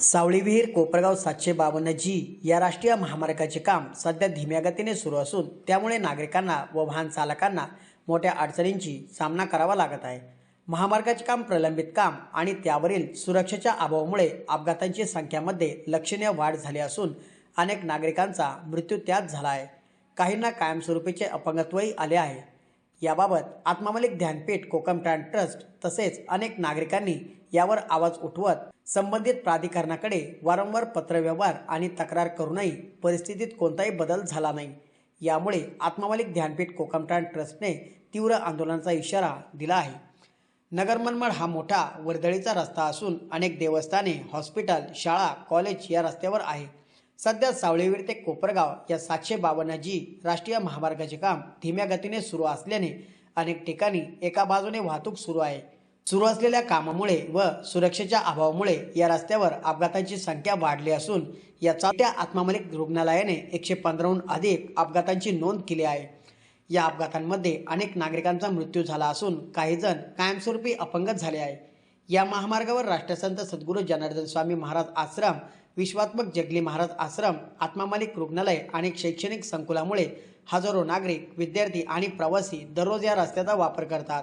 सावळीविहीर कोपरगाव सातशे बावन्न जी या राष्ट्रीय महामार्गाचे काम सध्या धीम्या गतीने सुरू असून त्यामुळे नागरिकांना व वाहन चालकांना मोठ्या अडचणींची सामना करावा लागत आहे. महामार्गाचे काम प्रलंबित काम आणि त्यावरील सुरक्षेच्या अभावामुळे अपघातांची संख्यामध्ये लक्षणीय वाढ झाली असून अनेक नागरिकांचा मृत्यू त्यात झाला आहे. काहींना कायमस्वरूपीचे अपंगत्वही आले आहे. याबाबत आत्मामलिक ध्यानपीठ कोकमठाण ट्रस्ट तसेच अनेक नागरिकांनी यावर आवाज उठवत संबंधित प्राधिकरणाकडे वारंवार पत्रव्यवहार आणि तक्रार करूनही परिस्थितीत कोणताही बदल झाला नाही. यामुळे आत्मामलिक ध्यानपीठ कोकमठाण ट्रस्टने तीव्र आंदोलनाचा इशारा दिला आहे. नगर मनमाड हा मोठा वर्दळीचा रस्ता असून अनेक देवस्थाने हॉस्पिटल शाळा कॉलेज या रस्त्यावर आहे सध्या सावळीवीर ते कोपरगाव या सातशे बावन्न जी राष्ट्रीय महामार्गाचे काम धीम्या गतीने सुरू असल्याने अनेक ठिकाणी एका बाजूने वाहतूक सुरू आहे. सुरू असलेल्या कामामुळे व सुरक्षेच्या अभावामुळे या रस्त्यावर अपघातांची संख्या वाढली असून याचा त्या आत्मामलिक रुग्णालयाने एकशे पंधराहून अधिक अपघातांची नोंद केली आहे. या अपघातांमध्ये अनेक नागरिकांचा मृत्यू झाला असून काही जण कायमस्वरूपी अपंगत झाले आहे या महामार्गावर राष्ट्रसंत सद्गुरू जनार्दन स्वामी महाराज आश्रम विश्वात्मक जगली महाराज आश्रम आत्मामालिक रुग्णालय आणि शैक्षणिक संकुलामुळे हजारो नागरिक विद्यार्थी आणि प्रवासी दररोज या रस्त्याचा वापर करतात.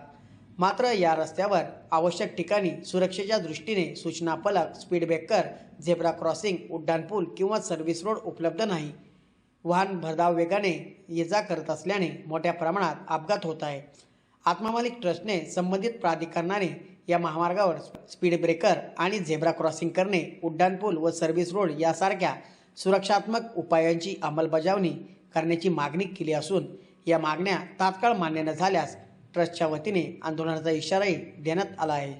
मात्र या रस्त्यावर आवश्यक ठिकाणी सुरक्षेच्या दृष्टीने सूचना फलक स्पीड ब्रेकर झेब्रा क्रॉसिंग उड्डाणपूल किंवा सर्व्हिस रोड उपलब्ध नाही. वाहन भरधाव वेगाने ये जा करत असल्याने मोठ्या प्रमाणात अपघात होत आहे. आत्मामालिक ट्रस्टने संबंधित प्राधिकरणाने या महामार्गावर स्पीड ब्रेकर आणि झेब्रा क्रॉसिंग करणे उड्डाणपूल व सर्व्हिस रोड यासारख्या सुरक्षात्मक उपायांची अंमलबजावणी करण्याची मागणी केली असून या मागण्या तात्काळ मान्य न झाल्यास ट्रस्टच्या वतीने आंदोलनाचा इशाराही देण्यात आला आहे.